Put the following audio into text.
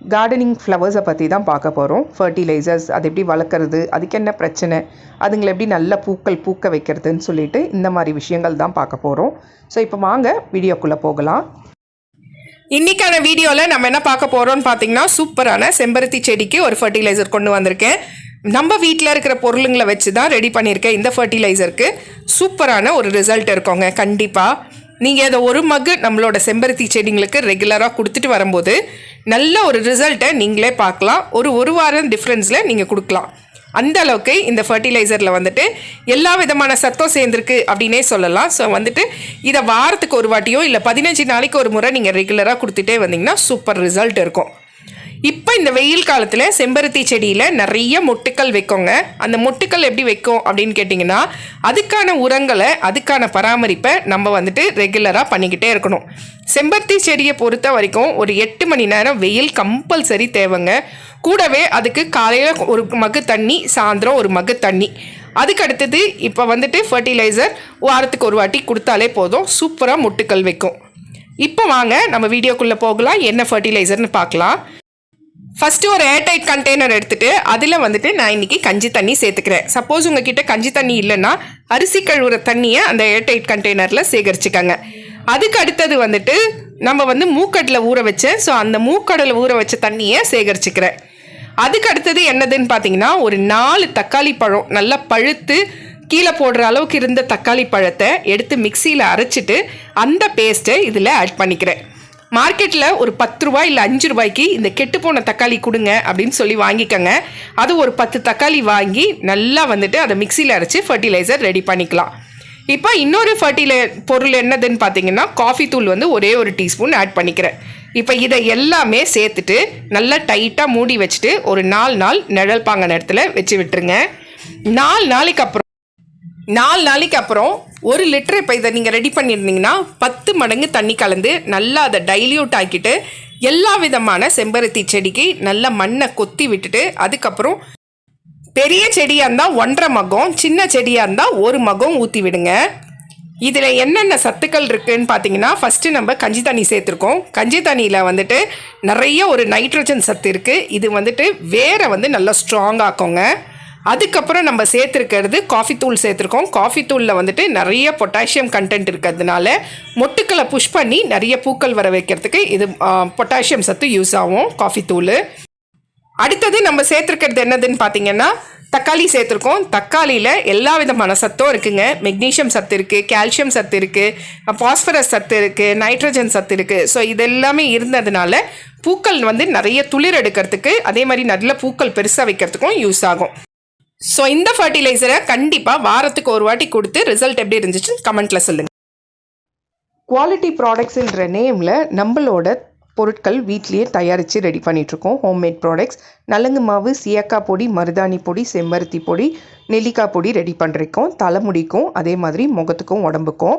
Gardening ஃப்ளவர்ஸை பற்றி தான் பார்க்க போகிறோம் ஃபர்டிலைசர்ஸ் அது எப்படி வளர்க்குறது அதுக்கு என்ன பிரச்சனை அதுங்களை எப்படி நல்ல பூக்கள் பூக்க வைக்கிறதுன்னு சொல்லிட்டு இந்த மாதிரி விஷயங்கள் தான் பார்க்க போகிறோம் ஸோ இப்போ வாங்க வீடியோக்குள்ளே போகலாம். இன்றைக்கான வீடியோவில் நம்ம என்ன பார்க்க போகிறோம்னு பார்த்தீங்கன்னா சூப்பரான செம்பருத்தி செடிக்கு ஒரு ஃபர்டிலைசர் கொண்டு வந்திருக்கேன். நம்ம வீட்டில் இருக்கிற பொருளுங்களை வச்சு தான் ரெடி பண்ணியிருக்கேன் இந்த ஃபர்டிலைசருக்கு சூப்பரான ஒரு ரிசல்ட் இருக்கோங்க கண்டிப்பாக நீங்கள் அதை ஒரு மகு நம்மளோட செம்பருத்தி செடிங்களுக்கு ரெகுலராக கொடுத்துட்டு வரும்போது நல்ல ஒரு ரிசல்ட்டை நீங்களே பார்க்கலாம். ஒரு ஒரு வாரம் டிஃப்ரென்ஸில் நீங்கள் கொடுக்கலாம். அந்த அளவுக்கு இந்த ஃபர்டிலைசரில் வந்துட்டு எல்லா விதமான சத்தம் சேர்ந்துருக்கு அப்படின்னே சொல்லலாம். ஸோ வந்துட்டு இதை வாரத்துக்கு ஒரு வாட்டியோ இல்லை பதினஞ்சு நாளைக்கு ஒரு முறை நீங்கள் ரெகுலராக கொடுத்துட்டே வந்தீங்கன்னா சூப்பர் ரிசல்ட் இருக்கும். இப்போ இந்த வெயில் காலத்தில் செம்பருத்தி செடியில் நிறைய மொட்டுக்கள் வைக்கோங்க. அந்த மொட்டுக்கள் எப்படி வைக்கும் அப்படின்னு கேட்டிங்கன்னா அதுக்கான உரங்களை அதுக்கான பராமரிப்பை நம்ம வந்துட்டு ரெகுலராக பண்ணிக்கிட்டே இருக்கணும். செம்பருத்தி செடியை பொறுத்த வரைக்கும் ஒரு எட்டு மணி நேரம் வெயில் கம்பல்சரி தேவைங்க. கூடவே அதுக்கு காலையில் ஒரு மகு தண்ணி சாயந்தரம் ஒரு மகு தண்ணி. அதுக்கு அடுத்தது இப்போ வந்துட்டு ஃபர்டிலைசர் வாரத்துக்கு ஒரு வாட்டி கொடுத்தாலே போதும். சூப்பராக மொட்டுக்கள் வைக்கும். இப்போ வாங்க நம்ம வீடியோக்குள்ளே போகலாம். என்ன ஃபர்டிலைசர்னு பார்க்கலாம். ஃபஸ்ட்டு ஒரு ஏர்டைட் கண்டெய்னர் எடுத்துகிட்டு அதில் வந்துட்டு நான் இன்றைக்கி கஞ்சி தண்ணி சேர்த்துக்கிறேன். சப்போஸ் உங்ககிட்ட கஞ்சி தண்ணி இல்லைன்னா அரிசி கழுவுற தண்ணியை அந்த ஏர்டைட் கண்டெய்னரில் சேகரிச்சுக்கங்க. அதுக்கு அடுத்தது வந்துட்டு நம்ம வந்து மூக்கடலை ஊற வச்சேன் ஸோ அந்த மூக்கடலை ஊற வச்ச தண்ணியை சேகரிச்சுக்கிறேன். அதுக்கு அடுத்தது என்னதுன்னு பார்த்தீங்கன்னா ஒரு நாலு தக்காளி பழம் நல்லா பழுத்து கீழே போடுற அளவுக்கு இருந்த தக்காளி பழத்தை எடுத்து மிக்சியில் அரைச்சிட்டு அந்த பேஸ்ட்டை இதில் ஆட் பண்ணிக்கிறேன். மார்க்கெட்டில் ஒரு பத்து ரூபாய் இல்லை அஞ்சு ரூபாய்க்கு இந்த கெட்டு போன தக்காளி கொடுங்க அப்படின்னு சொல்லி வாங்கிக்கோங்க. அது ஒரு பத்து தக்காளி வாங்கி நல்லா வந்துட்டு அதை மிக்சியில் அரைச்சி ஃபர்டிலைசர் ரெடி பண்ணிக்கலாம். இப்போ இன்னொரு ஃபர்டிலை பொருள் என்னதுன்னு பார்த்தீங்கன்னா காஃபி தூள் வந்து ஒரே ஒரு டீஸ்பூன் ஆட் பண்ணிக்கிறேன். இப்போ இதை எல்லாமே சேர்த்துட்டு நல்லா டைட்டாக மூடி வச்சுட்டு ஒரு நாலு நாள் நிழல் பாங்க நேரத்தில் வச்சு விட்டுருங்க. நாலு நாளைக்கு அப்புறம் நாலு நாளைக்கு அப்புறம் ஒரு லிட்டர் இப்போ இதை நீங்கள் ரெடி பண்ணியிருந்தீங்கன்னா பத்து மடங்கு தண்ணி கலந்து நல்லா அதை டைல்யூட் ஆக்கிட்டு எல்லா விதமான செம்பருத்தி செடிக்கு நல்லா மண்ணை கொத்தி விட்டுட்டு அதுக்கப்புறம் பெரிய செடியாக இருந்தால் ஒன்றரை மகம் சின்ன செடியாக இருந்தால் ஒரு மகம் ஊற்றி விடுங்க. இதில் என்னென்ன சத்துக்கள் இருக்குதுன்னு பார்த்தீங்கன்னா ஃபஸ்ட்டு நம்ம கஞ்சி தண்ணி சேர்த்துருக்கோம். கஞ்சி தண்ணியில் வந்துட்டு நிறைய ஒரு நைட்ரஜன் சத்து இருக்குது இது வந்துட்டு வேரை வந்து நல்லா ஸ்ட்ராங் ஆக்குங்க. அதுக்கப்புறம் நம்ம சேர்த்துருக்கிறது காஃபி தூள் சேர்த்துருக்கோம். காஃபி தூளில் வந்துட்டு நிறைய பொட்டாசியம் கண்டென்ட் இருக்கிறதுனால மொட்டுக்களை புஷ் பண்ணி நிறைய பூக்கள் வர வைக்கிறதுக்கு இது பொட்டாசியம் சத்து யூஸ் ஆகும் காஃபி தூள். அடுத்தது நம்ம சேர்த்துருக்கிறது என்னதுன்னு பார்த்தீங்கன்னா தக்காளி சேர்த்துருக்கோம். தக்காளியில் எல்லா விதமான சத்தும் இருக்குங்க. மெக்னீஷியம் சத்து இருக்குது கால்சியம் சத்து இருக்குது பாஸ்பரஸ் சத்து இருக்குது நைட்ரஜன் சத்து இருக்குது ஸோ இதெல்லாமே இருந்ததுனால பூக்கள் வந்து நிறைய துளிர் எடுக்கிறதுக்கு அதே மாதிரி நல்ல பூக்கள் பெருசாக வைக்கிறதுக்கும் யூஸ் ஆகும். ஸோ இந்த ஃபர்டிலைசரை கண்டிப்பாக வாரத்துக்கு ஒரு வாட்டி கொடுத்து ரிசல்ட் எப்படி இருந்துச்சுன்னு கமெண்ட்டில் சொல்லுங்கள் குவாலிட்டி ப்ராடக்ட்ஸுன்ற நேமில் நம்மளோட பொருட்கள் வீட்லேயே தயாரித்து ரெடி பண்ணிகிட்ருக்கோம் ஹோம்மேட் ப்ராடக்ட்ஸ் நலங்கு மாவு சியக்காய் பொடி மருதாணி பொடி செம்பருத்தி பொடி நெல்லிக்காய் பொடி ரெடி பண்ணிருக்கோம் தலைமுடிக்கும் அதே மாதிரி முகத்துக்கும் உடம்புக்கும்.